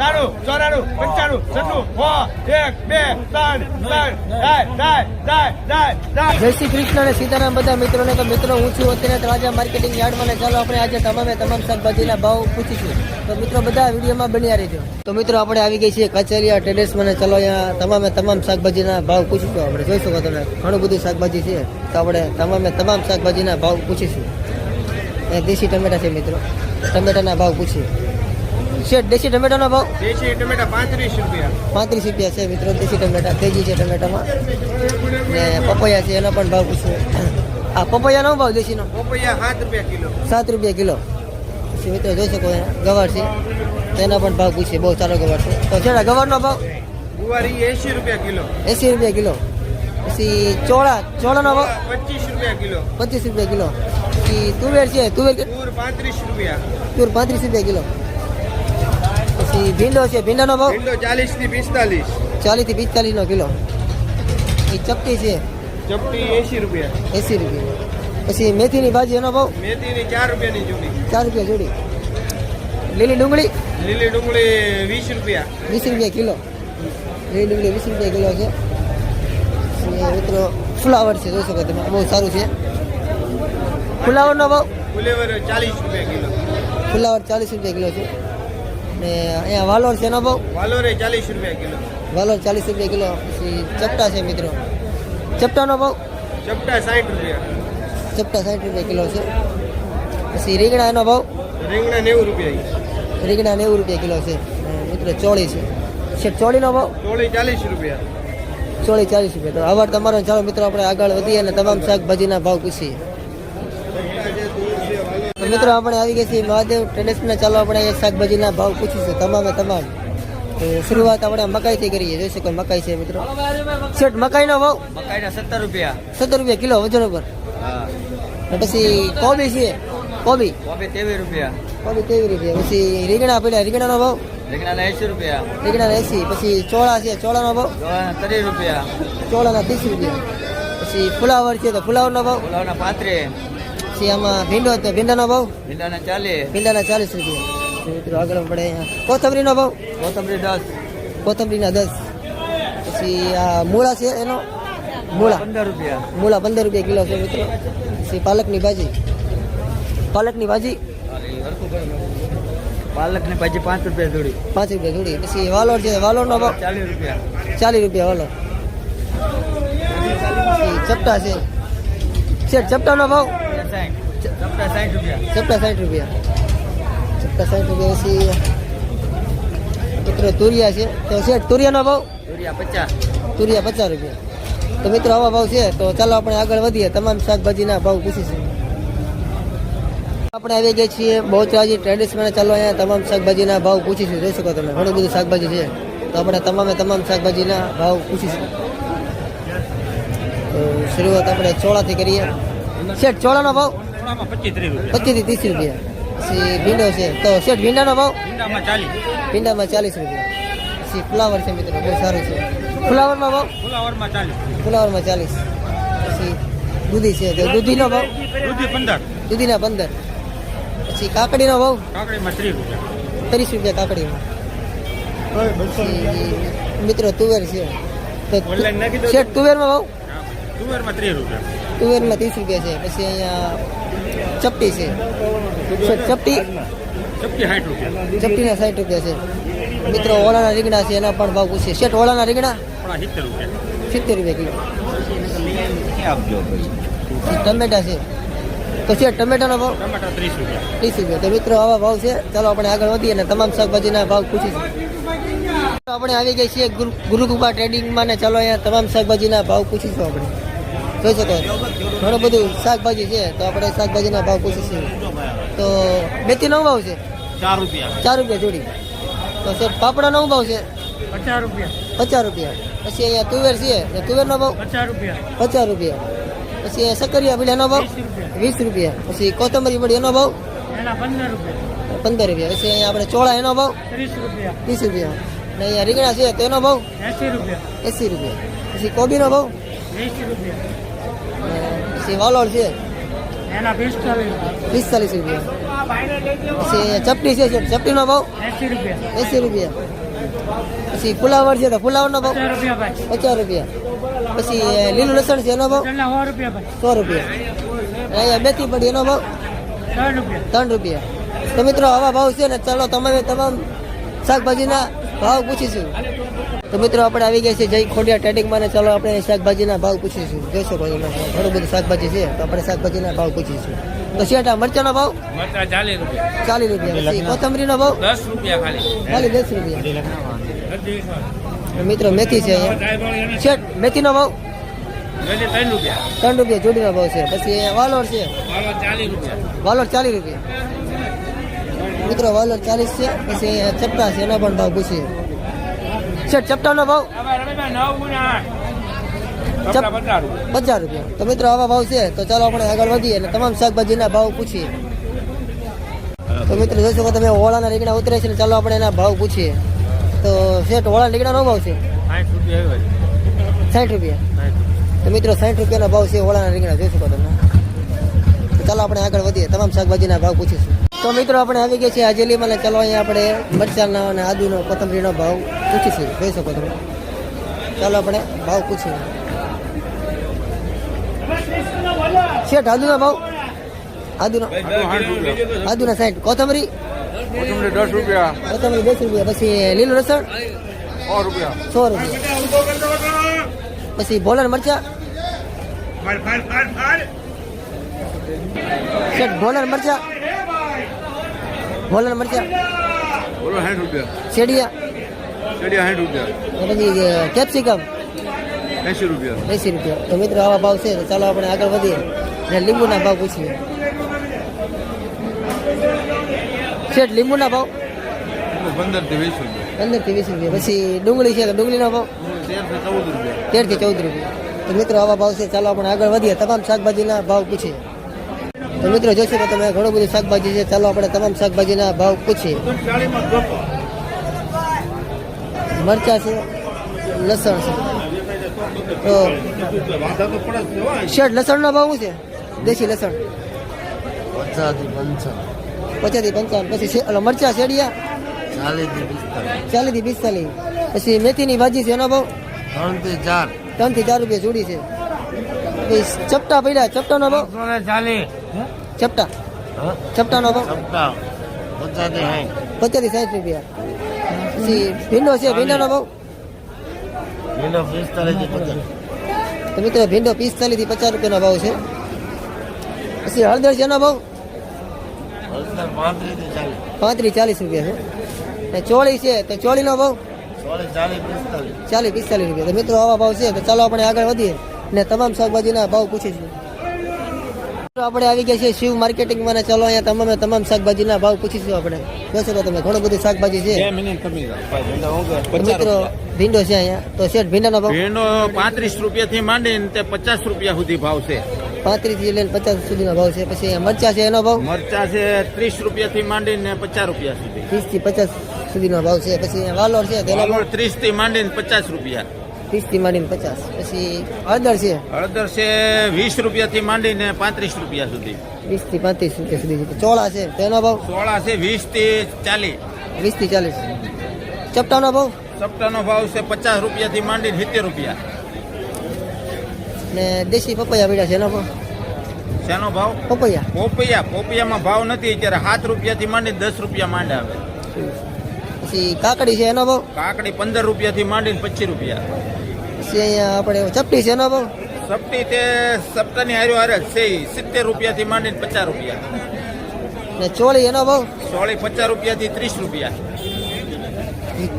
તારું ચોરાણું, પંચાણું, છન્નું, છ, એક, બે, ત્રણ જાય શ્રી કૃષ્ણ અને સીતારામ બધા મિત્રોને. તો મિત્રો, હું છું અત્યારે તળાજા માર્કેટિંગ યાર્ડમાં ને ચાલો આપણે આજે તમામે તમામ શાકભાજીના ભાવ પૂછીશું. તો મિત્રો, બધા વિડીયોમાં બન્યા રહેજો. તો મિત્રો, આપણે આવી ગઈ છીએ કચેરિયા ટ્રેડર્સમાં ને ચાલો અહીંયા તમામે તમામ શાકભાજીના ભાવ પૂછીશું આપણે. જોઈ શકો તમે, ઘણું બધું શાકભાજી છે. તો આપણે તમામે તમામ શાકભાજીના ભાવ પૂછીશું. દેશી ટમેટા છે મિત્રો. ટમેટાના ભાવ પૂછીએ. શેઠ દેશી ટમેટાનો ભાવ? દેશી ટમેટા પાંત્રીસ રૂપિયા. પાંત્રીસ રૂપિયા છે મિત્રો દેશી ટમેટા તેજી છે ટમેટામાં. ને પપૈયા છે એનો પણ ભાવ પૂછ્યો આ પપૈયાનો ભાવ દેશીનો? પપૈયા સાત રૂપિયા કિલો. સાત રૂપિયા કિલો. પછી મિત્રો જોઈ શકો ગવાર છે. તેનો પણ ભાવ પૂછીએ બહુ સારો ગવાર છે. તો છે ગવારનો ભાવ? ગુવારી એસી રૂપિયા કિલો. એંસી રૂપિયા કિલો. પછી ચોળા ચોળાનો ભાવ? પચીસ રૂપિયા કિલો. પચીસ રૂપિયા કિલો. પછી તુવેર છે તુવેર તુર પાંત્રીસ રૂપિયા. તુર પાંત્રીસ રૂપિયા કિલો. પછી ભીંડો છે ભીંડાનો ભાવ? ભીંડો ચાલીસથી પિસ્તાલીસ. ચાલીસથી પિસ્તાલીસનો કિલો. એ ચપટી છે? ચપટી એસી રૂપિયા. એંસી રૂપિયા. પછી મેથીની ભાજી એનો ભાવ? મેથીની ચાર રૂપિયાની જોડી ચાર રૂપિયા જોડી લીલી ડુંગળી? લીલી ડુંગળી વીસ રૂપિયા. વીસ રૂપિયા કિલો. લીલી ડુંગળી વીસ રૂપિયા કિલો છે. મિત્રો ફ્લાવર છે જોઈ શકો તમે બહુ સારું છે. ફુલાવરનો ભાવ? ફુલેવર ચાલીસ રૂપિયા કિલો. ફુલાવર ચાલીસ રૂપિયા કિલો છે. ને અહીંયા વાલોર છે એનો ભાવ વાલોરે ચાલીસ રૂપિયા કિલો. વાલોર ચાલીસ રૂપિયા કિલો. પછી ચપટા છે મિત્રો. ચપટાનો ભાવ? ચપટા સાઠ રૂપિયા. ચપટા સાઠ રૂપિયા કિલો છે. પછી રીંગણા એનો ભાવ? રીંગણા નેવું રૂપિયા રીંગણા નેવું રૂપિયા કિલો છે. મિત્રો ચોળી છે ચોળીનો ભાવ? ચોળી ચાલીસ રૂપિયા. ચોળી ચાલીસ રૂપિયા. તો આભાર તમારો. ચાલો મિત્રો આપણે આગળ વધીએ અને તમામ શાકભાજીના ભાવ પૂછીએ. તો મિત્રો આપણે આવી ગયા છીએ મહાદેવ ટ્રેડર્સના ચાલો આપણે એ શાકભાજીના ભાવ પૂછીશું. તમામે તમામ. તો શરૂઆત આપણે મકાઈથી કરીએ. જોઈ શકો મકાઈ છે મિત્રો. શેઠ મકાઈનો ભાવ? મકાઈના સત્તર રૂપિયા. સત્તર રૂપિયા કિલો વજન ઉપર. હા. અને પછી કોબી છે? કોબી? કોબી તેવી રૂપિયા. કોબી તેવી રૂપિયા. પછી રીંગણા પડ્યા. રીંગણાનો ભાવ? રીંગણાના એસી રૂપિયા. રીંગણાના એસી પછી ચોળા છે. ચોળાનો ભાવ? ગવાના ત્રીસ રૂપિયા. ચોળાના ત્રીસ રૂપિયા. પછી ફુલાવર છે તો ફુલાવરનો ભાવ? પુલાવના પાંત્રીસ. પછી આમાં ભીંડો હતો. ભીંડાનો ભાવ? ભીંડાના ચાલીસ. ભીંડાના ચાલીસ રૂપિયા. મિત્રો આગળ પડે અહીંયા કોથમરીનો ભાવ? કોથમરી દસ. કોથમરીના દસ. પછી આ મૂળા છે એનો? મૂળા. પંદર રૂપિયા. મૂળા પંદર રૂપિયા કિલો છે મિત્રો. પછી પાલકની ભાજી. પાલકની ભાજી? પાલકની ભાજી પાંચ રૂપિયા જોડી. પાંચ રૂપિયા જોડી. પછી વાલોર છે વાલોરનો ભાવ? ચાલીસ રૂપિયા. ચાલીસ રૂપિયા વાલોર. ચપટા છે. ચપટાનો ભાવ? ચપટા સાઠ રૂપિયા ચપટા સાઠ રૂપિયા રૂપિયા મિત્રો તુરિયા છે તો શેઠ તુરિયાનો ભાવ તુરિયા પચાસ તુરિયા પચાસ રૂપિયા તો મિત્રો આવા ભાવ છે તો ચાલો આપણે આગળ વધીએ તમામ શાકભાજીના ભાવ પૂછીશું આપણે આવી ગયા છીએ બહુચરાજી ટ્રેડિશનલ ચાલો અહીંયા તમામ શાકભાજીના ભાવ પૂછીશું જોઈ શકો તમે ઘણું બધું શાકભાજી છે તો આપણે તમામે તમામ શાકભાજીના ભાવ પૂછીશું તો શરૂઆત આપણે ચોળાથી કરીએ. શેઠ ચોળાનો ભાવ? પચીસ ત્રીસ રૂપિયા. પછી ભીંડો છે. તો શેઠ ભીંડાનો ભાવ? ભીંડામાં ચાલીસ. રૂપિયા. પછી ફ્લાવર છે મિત્રો બહુ સારું છે. ફ્લાવરમાં ભાવ? ફુલાવરમાં ચાલીસ. ફ્લાવરમાં ચાલીસ. પછી દૂધી છે તો દૂધીનો ભાવ? દૂધી પંદર. દૂધીના પંદર. પછી કાકડીનો ભાવ? કાકડીમાં ત્રીસ રૂપિયા. ત્રીસ રૂપિયા કાકડીમાં. મિત્રો તુવેર છે. તો. શેઠ તુવેરમાં ભાવ? તુવેરમાં ત્રીસ રૂપિયા. તુવેરમાં ત્રીસ રૂપિયા છે પછી અહીંયા ચપટી છે. ચપટી ચપટી સાઠ રૂપિયા. ચપટીના સાઠ રૂપિયા છે. મિત્રો ઓળાના રીંગણા છે એના પણ ભાવ પૂછીએ. શેઠ ઓળાના રીંગણા? સિત્તેર રૂપિયા. કિલો. ટમેટા છે. તો શેઠ ટમેટાનો ભાવ? ત્રીસ રૂપિયા. તો મિત્રો આવા ભાવ છે. ચાલો આપણે આગળ વધીએ અને તમામ શાકભાજીના ભાવ પૂછીશું. તો આપણે આવી ગઈ છીએ ગુરુ- ગુરુકૃપા ટ્રેડિંગમાં ને ચાલો અહીંયા તમામ શાકભાજીના ભાવ પૂછીશું આપણે. જોઈ શકો ઘણું બધું શાકભાજી છે તો આપણે શાકભાજીના ભાવ પૂછીશું તો મેથીનો ભાવ છે? ચાર રૂપિયા. ચાર રૂપિયા જોડી. તો શેઠ પાપડાનો ભાવ છે? પચાસ રૂપિયા. પચાસ રૂપિયા. પછી અહીંયા તુવેર છે તુવેરનો ભાવ? પચાસ રૂપિયા. પચાસ રૂપિયા. પછી અહીંયા સકરિયા ભીડાનો ભાવ? વીસ રૂપિયા. પછી કોથમરી પડી એનો ભાવ? પંદર રૂપિયા. પંદર રૂપિયા. પછી અહીંયા આપણે ચોળા એનો ભાવ? ત્રીસ રૂપિયા. ત્રીસ રૂપિયા. ને અહીંયા રીંગણા છે તેનો ભાવ? એસી રૂપિયા. એંસી રૂપિયા. પછી કોબીનો ભાવ? વીસ રૂપિયા. પછી વાલોર છે. એના પિસ્તાલીસ. રૂપિયા. પછી ચપટી છે ચપટીનો ભાવ? એસી રૂપિયા. એસી રૂપિયા. પછી ફુલાવર છે તો ફુલાવરનો ભાવ? પચાસ રૂપિયા પછી લીલું લસણ છે એનો ભાવ? સો રૂપિયા અહીંયા મેથી પડી એનો ભાવ? ત્રણ રૂપિયા. ત્રણ રૂપિયા. તો મિત્રો આવા ભાવ છે ને ચાલો તમે તમામ શાકભાજીના ભાવ પૂછીશું. તો મિત્રો આપણે આવી ગયા છે જય ખોડિયા ટ્રેડિંગમાં ચાલો આપણે શાકભાજીના ભાવ પૂછીશું. જોઈશો ભાઈ ઘણું બધું શાકભાજી છે તો આપણે શાકભાજીના ભાવ પૂછીશું. તો આ મરચાનો ભાવ? ચાલીસ રૂપિયા. ચાલીસ રૂપિયા. કોથમરીનો ભાવ? દસ રૂપિયા ખાલી. ખાલી દસ રૂપિયા. મિત્રો મેથી છે. અહીંયા શેઠ મેથીનો ભાવ? ત્રણ રૂપિયા. ત્રણ રૂપિયા જોડીનો ભાવ છે. પછી અહીંયા વાલોર છે. ચાલીસ રૂપિયા. વાલોર ચાલીસ રૂપિયા. મિત્રો, વાલોર ચાલીસ છે, પછી ચપટા છે, એના પણ ભાવ પૂછીએ. શેઠ ચપટાનો ભાવ? પચાસ રૂપિયા. તો મિત્રો, આવા ભાવ છે, તો ચાલો આપણે આગળ વધીએ અને તમામ શાકભાજીના ભાવ પૂછીએ. તો મિત્રો, જોઈ શકો તમે, ઓળાના રીંગણા ઉતરે છે ચાલો આપણે એના ભાવ પૂછીએ. તો શેઠ ઓળા રીંગણાનો ભાવ છે? સાઠ રૂપિયા. તો મિત્રો, સાઠ રૂપિયાનો ભાવ છે ઓળાના રીંગણા, જોઈ શકો તમે. ચાલો આપણે આગળ વધીએ, તમામ શાકભાજીના ભાવ પૂછીશું. તો મિત્રો આપણે આવી ગયા છીએ હાજેલીમાં ને ચાલો અહીંયા આપણે મરચાના અને આદુનો કોથમરીનો ભાવ પૂછીશું. કહી શકો તમે. ચાલો આપણે ભાવ પૂછીએ. શેઠ આદુનો ભાવ? આદુનો. આદુના સાઈઠ કોથમરી? દસ રૂપિયા. કોથમરી દસ રૂપિયા. પછી લીલું લસણ? સો રૂપિયા. સો રૂપિયા. પછી ભોલર મરચા? શેઠ ભોલર મરચા? ભોલર મરચા. બોલો 60 રૂપિયા. શેડિયા. શેડિયા 60 રૂપિયા. પછી કેપ્સિકમ. 80 રૂપિયા. 80 રૂપિયા. તો મિત્રો આવા ભાવ છે તો ચાલો આપણે આગળ વધીએ. અને લીંબુના ભાવ પૂછીએ. શેઠ લીંબુના ભાવ? પંદરથી વીસ રૂપિયા. પંદરથી વીસ રૂપિયા. પછી ડુંગળી છે તો ડુંગળીનો ભાવ? તેરથી ચૌદ રૂપિયા. તેરથી ચૌદ રૂપિયા. તો મિત્રો આવા ભાવ છે ચાલો આપણે આગળ વધીએ. તમામ શાકભાજીના ભાવ પૂછીએ. તો મિત્રો જોશો કે તમે ઘણું બધું શાકભાજી છે. ચાલો આપણે તમામ શાકભાજીના ભાવ પૂછીએ. મરચા છે લસણ છે. તો શેઠ લસણનો ભાવ શું છે? દેશી લસણ. પચાસથી પંચાવન. પંચાવન. પછી મરચા શેડિયા? ચાલીસથી પિસ્તાલીસ. પછી મેથીની ભાજી છે એનો ભાવ? ત્રણથી ચાર. ત્રણથી ચાર રૂપિયા જોડી છે. પછી ચપટા પડ્યા. ચપટાનો ભાવ? ચાલીસ. ચપટા. ચપટાનો ભાવ? પચાસ સાઠ રૂપિયા. પછી ભીંડો છે ભીંડાનો ભાવ? તો મિત્રો ભીંડો પિસ્તાલીસથી પચાસ રૂપિયાનો ભાવ છે. પછી હળદર છે એનો ભાવ પાંત્રીસ ચાલીસ. રૂપિયા છે. ચોળી છે તો ચોળીનો ભાવ? ચાલીસ પિસ્તાલીસ રૂપિયા. તો મિત્રો આવા ભાવ છે. તો ચાલો આપણે આગળ વધીએ. ને તમામ શાકભાજીના ભાવ પૂછીશું. મિત્રો આપણે આવી ગયા છીએ શિવ માર્કેટિંગમાં ને ચાલો અહીંયા તમામે તમામ શાકભાજીના ભાવ પૂછીશું આપણે. જોશો તો તમે ઘણું બધું શાકભાજી છે. મિત્રો ભીંડો છે અહીંયા. તો શેઠ ભીંડાનો ભાવ? ભીંડો પાંત્રીસ રૂપિયા થી માંડીને તે પચાસ રૂપિયા સુધી ભાવ છે. પાંત્રીસથી લઈને પચાસ સુધીનો ભાવ છે. પછી મરચા છે એનો ભાવ? મરચા છે ત્રીસ રૂપિયા થી માંડીને પચાસ રૂપિયા સુધી. ત્રીસથી પચાસ સુધીનો ભાવ છે. પછી વાલોર છે ભાવ? ત્રીસથી માંડીને પચાસ રૂપિયા. ત્રીસથી માંડીને પચાસ. પછી હળદર છે. હળદર છે વીસ રૂપિયા થી માંડીને પાંત્રીસ રૂપિયા સુધી. વીસથી પાંત્રીસ રૂપિયા સુધી છે. ચોળા છે. તેનો ભાવ? ચોળા છે વીસથી ચાલીસ. વીસથી ચાલીસ. ચપટાનો ભાવ? ચપટાનો ભાવ છે પચાસ રૂપિયા થી માંડીને સિત્તેર રૂપિયા. ને દેશી પપૈયા પીડા છે એનો ભાવ? શેનો ભાવ? પપૈયા. પોપૈયા. પોપૈયામાં ભાવ નથી. અત્યારે સાત રૂપિયા થી માંડીને દસ રૂપિયા માંડે આવે. પછી કાકડી છે એનો ભાવ? કાકડી પંદર રૂપિયા થી માંડીને પચીસ રૂપિયા. પછી અહીંયા આપણે ચપટી છે એનો ભાવ? ચપટી તે સપ્તાહની હાર્યો હારે છે સિત્તેર રૂપિયા થી માંડીને પચાસ રૂપિયા. ને ચોળી એનો ભાવ? ચોળી પચાસ રૂપિયા થી ત્રીસ રૂપિયા.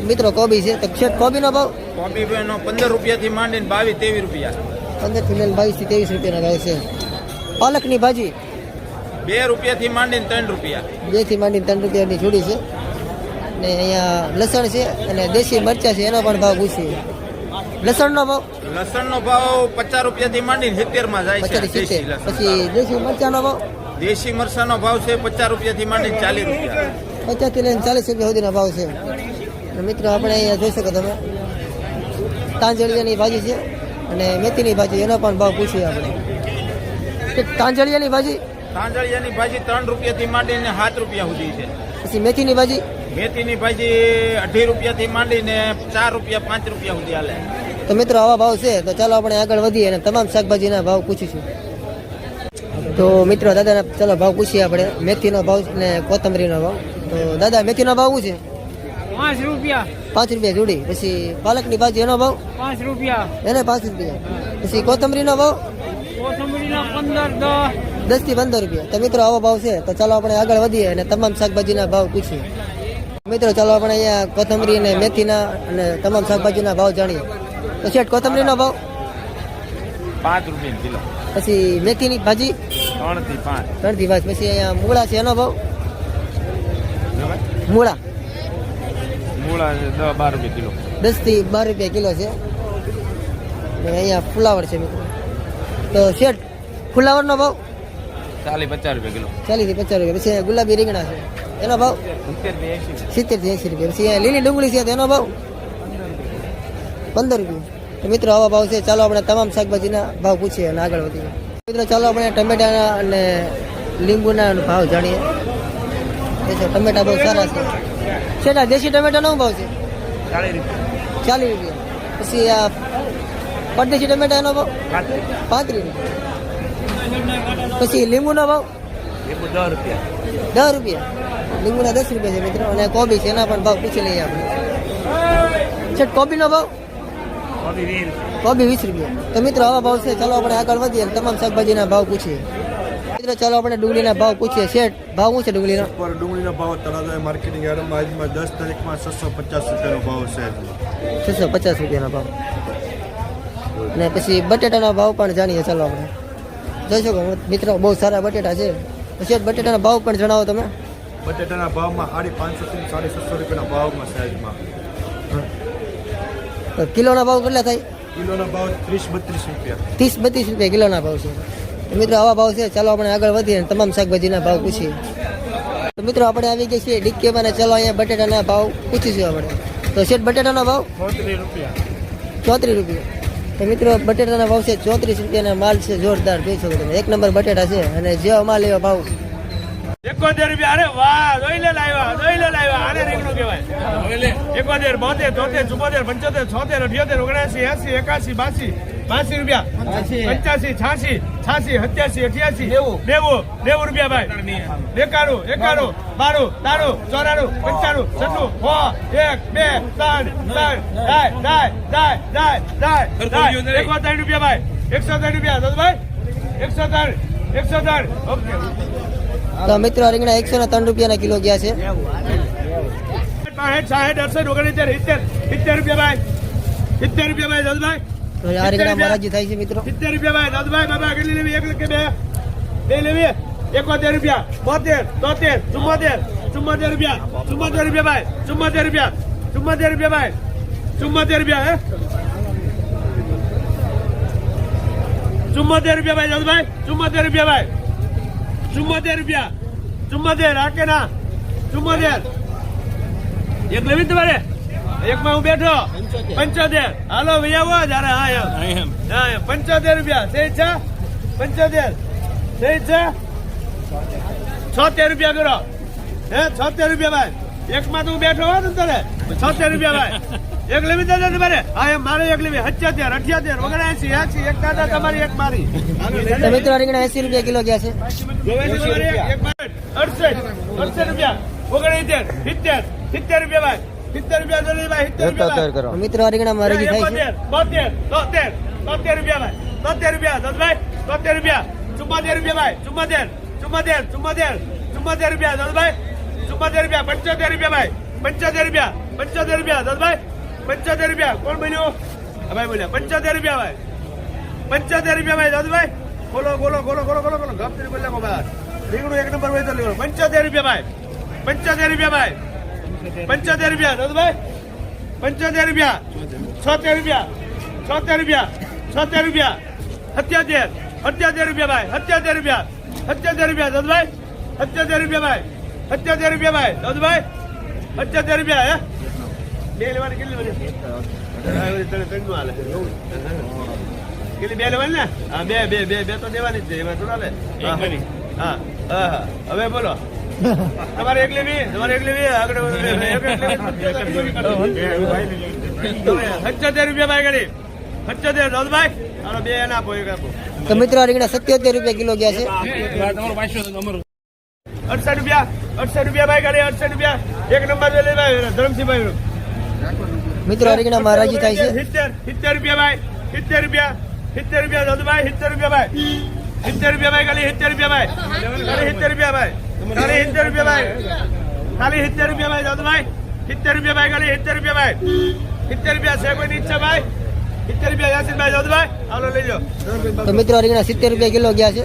મિત્રો કોબી છે તો ખેત કોબીનો ભાવ? કોબી નો પંદર રૂપિયા થી માંડીને બાવીસ તેવીસ રૂપિયા. પંદરથી લઈને બાવીસથી ત્રેવીસ રૂપિયાનો ભાવ છે. પાલકની ભાજી? બે રૂપિયા થી માંડીને ત્રણ રૂપિયા. બેથી માંડીને ત્રણ રૂપિયાની જોડી છે. ને અહીંયા લસણ છે અને દેશી મરચા છે એનો પણ ભાવ પૂછીએ. લસણનો ભાવ? લસણનો ભાવ પચાસ રૂપિયાથી માંડીને સિત્તેરમાં જાય છે. દેશી લસણ પછી દેશી મરચાનો ભાવ? દેશી મરચાનો ભાવ છે પચાસ રૂપિયાથી માંડીને ચાલીસ રૂપિયા. પચાસથી લઈને ચાલીસ રૂપિયા સુધીનો ભાવ છે. અને મિત્રો આપણે અહીંયા જોઈ શકો તમે. તાંજળિયાની ભાજી છે અને મેથીની ભાજી એનો પણ ભાવ પૂછીએ આપણે. કે તાંજળિયાની ભાજી? તાંજળિયાની ભાજી ત્રણ રૂપિયાથી માંડીને સાત રૂપિયા સુધી છે. પછી મેથીની ભાજી? મેથીની ભાજી અઢી રૂપિયાથી માંડીને ચાર રૂપિયા પાંચ રૂપિયા સુધી હાલે. તો મિત્રો આવા ભાવ છે તો ચાલો આપણે આગળ વધીએ અને તમામ શાકભાજીના ભાવ પૂછીશું. તો મિત્રો દાદાના ચાલો ભાવ પૂછીએ આપણે. મેથીનો ભાવ ને કોથમરીનો ભાવ. તો દાદા મેથીનો ભાવ શું છે? પાંચ રૂપિયા. પાંચ રૂપિયા જોડી. પછી પાલકની ભાજી એનો ભાવ? પાંચ રૂપિયા. એને પાંચ રૂપિયા. પછી કોથમરીનો ભાવ? દસ. થી પંદર રૂપિયા. તો મિત્રો આવો ભાવ છે. તો ચાલો આપણે આગળ વધીએ અને તમામ શાકભાજીના ભાવ પૂછીએ. મિત્રો ચાલો આપણે અહીંયા કોથમરી અને મેથીના અને તમામ શાકભાજીના ભાવ જાણીએ. શેઠ કોથમરીનો ભાવ? પાંચ રૂપિયા કિલો. પછી મેથીની ભાજી? ત્રણથી પાંચ. ત્રણથી પાંચ. પછી અહીંયા મૂળા છે એનો ભાવ? મૂળા. મૂળા દસ બાર રૂપિયા કિલો. દસથી બાર રૂપિયા કિલો છે. અહીંયા ફુલાવર છે મિત્રો. તો શેઠ ફુલાવરનો ભાવ? ચાલીસ પચાસ રૂપિયા કિલો. ચાલીસથી પચાસ રૂપિયા. પછી ગુલાબી રીંગણા છે. એનો ભાવ? સિત્તેરથી એંસી રૂપિયા. પછી અહીંયા લીલી ડુંગળી છે તેનો એનો ભાવ? પંદર રૂપિયા. તો મિત્રો આવા ભાવ છે. ચાલો આપણે તમામ શાકભાજીના ભાવ પૂછીએ અને આગળ વધીએ. મિત્રો ચાલો આપણે ટમેટાના અને લીંબુના ભાવ જાણીએ. છે ટમેટા બહુ સારા છે. છેટા દેશી ટમેટાનો ભાવ છે? ચાલીસ રૂપિયા. પછી આ પરદેશી ટમેટાનો ભાવ? પાંત્રીસ રૂપિયા. પછી લીંબુનો ભાવ? દસ રૂપિયા. દસ રૂપિયા. લીંબુના દસ રૂપિયા છે મિત્રો. અને કોબી છે એના પણ ભાવ પૂછી લઈએ આપણે. છે કોબીનો ભાવ? કોબી વીસ રૂપિયા. તો મિત્રો આવા ભાવ છે. ચાલો આપણે આગળ વધીએ. તમામ શાકભાજીના ભાવ પૂછીએ. મિત્રો ચાલો આપણે ડુંગળીના ભાવ પૂછીએ. શેઠ ભાવ શું છે ડુંગળીનો? પર ડુંગળીનો ભાવ તળાજા માર્કેટિંગ યાર્ડમાં આજમાં દસ તારીખમાં છસો પચાસ રૂપિયાનો ભાવ છે. છસો પચાસ રૂપિયાનો ભાવ. અને પછી બટેટાનો ભાવ પણ જાણીએ. ચાલો આપણે. જોઈશો કે મિત્રો બહુ સારા બટેટા છે. શેઠ બટેટાનો ભાવ પણ જણાવો તમે. બટેટાના ભાવમાં સાડી પાંચસો થી સાડી છસો રૂપિયાના ભાવમાં આજમાં. તો કિલોના ભાવ કેટલા થાય? કિલોના ભાવ ત્રીસ બત્રીસ રૂપિયા. ત્રીસ બત્રીસ રૂપિયા કિલોના ભાવ છે. તો મિત્રો આવા ભાવ છે. ચાલો આપણે આગળ વધીએ અને તમામ શાકભાજીના ભાવ પૂછીએ. તો મિત્રો આપણે આવી ગયા છીએ ડિક્કીમાં ચાલો અહીંયા બટેટાના ભાવ પૂછીશું આપણે. તો શેઠ બટેટાનો ભાવ? ચોત્રીસ રૂપિયા. ચોત્રીસ રૂપિયા. તો મિત્રો બટેટાના ભાવ છે ચોત્રીસ રૂપિયાના માલ છે જોરદાર. જોઈ શકો તમે. એક નંબર બટેટા છે અને જેવા માલ એવા ભાવ. એકોતેર રૂપિયા. અરે વાહ જોઈ લે લાવ્યા જોઈ લે લાવ્યા. આને રીંગણું કહેવાય. એકોતેર બોતેર તોતેર ચુમ્મોતેર પંચોતેર છોતેર અઠ્યોતેર ઓગણસી એસી એકાસી બાસી બાસી રૂપિયા. પંચ્યાસી. છાસી છાસી સત્યાસી અઠ્યાસી. નેવું. નેવું. નેવું રૂપિયા ભાઈ. એકાણું એકાણું બારું તારું ચોરાણું પંચાણું છઠ્ઠું. છ એક બે ત્રણ. ત્રણ દાય દાય દાય દાય દાય એકસો ત્રણ રૂપિયા ભાઈ. એકસો ત્રણ રૂપિયા. ભાઈ. એકસો ત્રણ. એકસો ત્રણ. ઓકે. તો મિત્રો રીંગણા એકસો ને ત્રણ રૂપિયાના કિલો ગયા છે. તો આ રીંગણા મહારાજી થાય છે મિત્રો. સિત્તેર રૂપિયા ભાઈ દસભાઈ બાબા કેટલી લેવી? એક કે બે? બે લેવી? એકોતેર રૂપિયા. બોતેર તોતેર ચુમ્મોતેર ચુમ્મોતેર રૂપિયા. ચુમ્મોતેર રૂપિયા ભાઈ ચુમ્મોતેર રૂપિયા. ચુમ્મોતેર રૂપિયા ભાઈ ચુમ્મોતેર રૂપિયા હે? ચુમ્મોતેર રૂપિયા ભાઈ દસભાઈ ચુમ્મોતેર રૂપિયા ભાઈ. ચુમ્મોતેર રૂપિયા. ચુમ્મોતેર આકે ના ચુમ્મોતેર. એક લેવી તમારે? એકમાં હું બેઠો. પંચોતેર. હાલો ભાઈ જયારે હા એમ. હા એમ. પંચોતેર રૂપિયા. સહી છે? પંચોતેર. સહી છે? છોતેર રૂપિયા કરો. હે છોતેર રૂપિયા ભાઈ. એકમાં તો હું બેઠો હોય ને તારે છોતેર રૂપિયા ભાઈ. એક લેવી દાદા તમારે હા એમ મારે એક લેવી સત્યોતેર અઠ્યાતેર ઓગણસી એસી એક દાદા તમારી એક મારી તો મિત્રો એસી રૂપિયા કિલો ગયા છે અડસઠ અડસઠ રૂપિયા ઓગણસિત્તેર સિત્તેર સિત્તેર રૂપિયા ભાઈ સિત્તેર રૂપિયા દલીલભાઈ સિત્તેર રૂપિયા ભાઈ. મિત્રો રીંગણા મહારાજી થાય બોતેર બોતેર તોતેર રૂપિયા ભાઈ બોતેર રૂપિયા દસભાઈ બોતેર રૂપિયા ચુમ્માતેર રૂપિયા ભાઈ ચુમ્માતેર ચુમ્માતેર ચુમ્માતેર ચુમ્માતેર રૂપિયા દસભાઈ ચુમ્માતેર રૂપિયા પંચોતેર રૂપિયા ભાઈ પંચોતેર રૂપિયા પંચોતેર રૂપિયા દસભાઈ પંચોતેર રૂપિયા. કોણ બોલ્યો ભાઈ બોલ્યા, પંચોતેર રૂપિયા ભાઈ. પંચોતેર રૂપિયા ભાઈ, દાદુભાઈ. બોલો બોલો બોલો બોલો બોલો બોલો ગમતી બોલ્યા કો ભાઈ રીંગણું એક નંબર હોય તો લેવાનું પંચોતેર રૂપિયા ભાઈ. પંચોતેર રૂપિયા ભાઈ. પંચોતેર રૂપિયા, દાદુભાઈ. પંચોતેર રૂપિયા. છોતેર રૂપિયા. છોતેર રૂપિયા. છોતેર રૂપિયા. સત્યોતેર. સત્યોતેર રૂપિયા ભાઈ. સત્યોતેર રૂપિયા. સત્યોતેર રૂપિયા, દાદુભાઈ. સત્યોતેર રૂપિયા ભાઈ. સત્યોતેર રૂપિયા ભાઈ, દાદુભાઈ. સત્યોતેર રૂપિયા, હે? બે લેવાની કેટલી હાલે. બે લેવાની? ને હા બે બે બે બે તો દેવાની જ છે એમાં હા. હા. હવે બોલો. તમારે એકલી બી તમારે એકલી બી આગળ પંચોતેર રૂપિયા ભાઈ કરી. પંચોતેર દોલભાઈ હાલો બે એના આપો એક આપો. તો મિત્રો રીંગણા સત્યોતેર રૂપિયા કિલો ગયા છે. અડસઠ રૂપિયા અડસઠ રૂપિયા ભાઈ ગળી અડસઠ રૂપિયા. એક નંબર ધરમસિંહ ભાઈ મિત્રો હરિગણા રીંગણા મહારાજી થાય છે સિત્તેર સિત્તેર રૂપિયા ભાઈ સિત્તેર રૂપિયા સિત્તેર રૂપિયા દોલભાઈ સિત્તેર રૂપિયા ભાઈ સિત્તેર રૂપિયા ભાઈ ખાલી સિત્તેર રૂપિયા ભાઈ ખાલી સિત્તેર રૂપિયા ભાઈ ખાલી સિત્તેર રૂપિયા ભાઈ ખાલી સિત્તેર રૂપિયા ભાઈ દાદુભાઈ સિત્તેર રૂપિયા ભાઈ ખાલી સિત્તેર રૂપિયા ભાઈ સિત્તેર રૂપિયા છે કોઈ ઈચ્છા ભાઈ સિત્તેર રૂપિયા યાસીનભાઈ દાદુભાઈ હાલો લઈ જાઓ તો મિત્રો હરિગણા સિત્તેર રૂપિયા કિલો ગયા છે